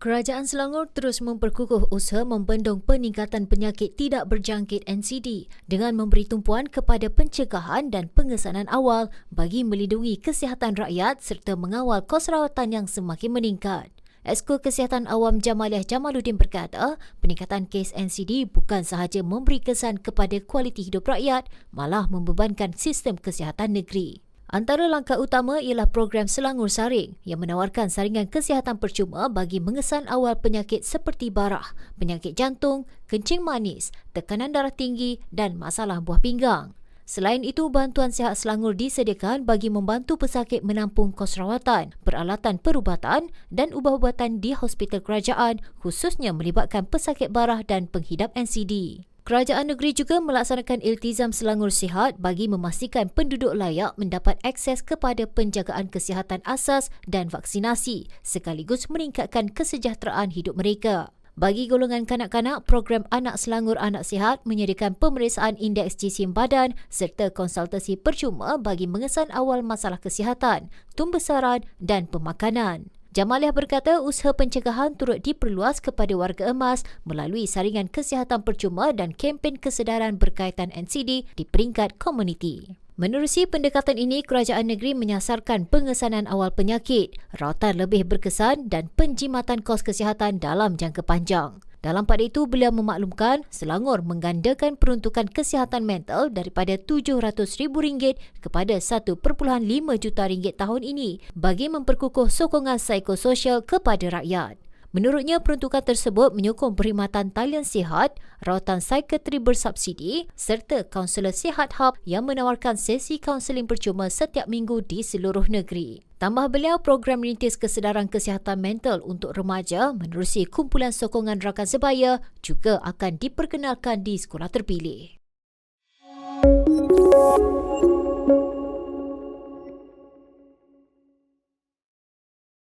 Kerajaan Selangor terus memperkukuh usaha membendung peningkatan penyakit tidak berjangkit NCD dengan memberi tumpuan kepada pencegahan dan pengesanan awal bagi melindungi kesihatan rakyat serta mengawal kos rawatan yang semakin meningkat. Esko Kesihatan Awam Jamaliah Jamaluddin berkata, peningkatan kes NCD bukan sahaja memberi kesan kepada kualiti hidup rakyat, malah membebankan sistem kesihatan negeri. Antara langkah utama ialah program Selangor Saring yang menawarkan saringan kesihatan percuma bagi mengesan awal penyakit seperti barah, penyakit jantung, kencing manis, tekanan darah tinggi dan masalah buah pinggang. Selain itu, bantuan sihat Selangor disediakan bagi membantu pesakit menampung kos rawatan, peralatan perubatan dan ubah-ubatan di hospital kerajaan khususnya melibatkan pesakit barah dan penghidap NCD. Kerajaan negeri juga melaksanakan iltizam Selangor Sihat bagi memastikan penduduk layak mendapat akses kepada penjagaan kesihatan asas dan vaksinasi sekaligus meningkatkan kesejahteraan hidup mereka. Bagi golongan kanak-kanak, program Anak Selangor Anak Sihat menyediakan pemeriksaan indeks jisim badan serta konsultasi percuma bagi mengesan awal masalah kesihatan, tumbesaran dan pemakanan. Jamaliah berkata usaha pencegahan turut diperluas kepada warga emas melalui saringan kesihatan percuma dan kempen kesedaran berkaitan NCD di peringkat komuniti. Menerusi pendekatan ini, kerajaan negeri menyasarkan pengesanan awal penyakit, rawatan lebih berkesan dan penjimatan kos kesihatan dalam jangka panjang. Dalam pada itu, beliau memaklumkan Selangor menggandakan peruntukan kesihatan mental daripada RM700,000 kepada RM1.5 juta ringgit tahun ini bagi memperkukuh sokongan psikososial kepada rakyat. Menurutnya, peruntukan tersebut menyokong perkhidmatan talian sihat, rawatan psikiatri bersubsidi serta kaunselor sihat hub yang menawarkan sesi kaunseling percuma setiap minggu di seluruh negeri. Tambah beliau, program rintis kesedaran kesihatan mental untuk remaja menerusi kumpulan sokongan rakan sebaya juga akan diperkenalkan di sekolah terpilih.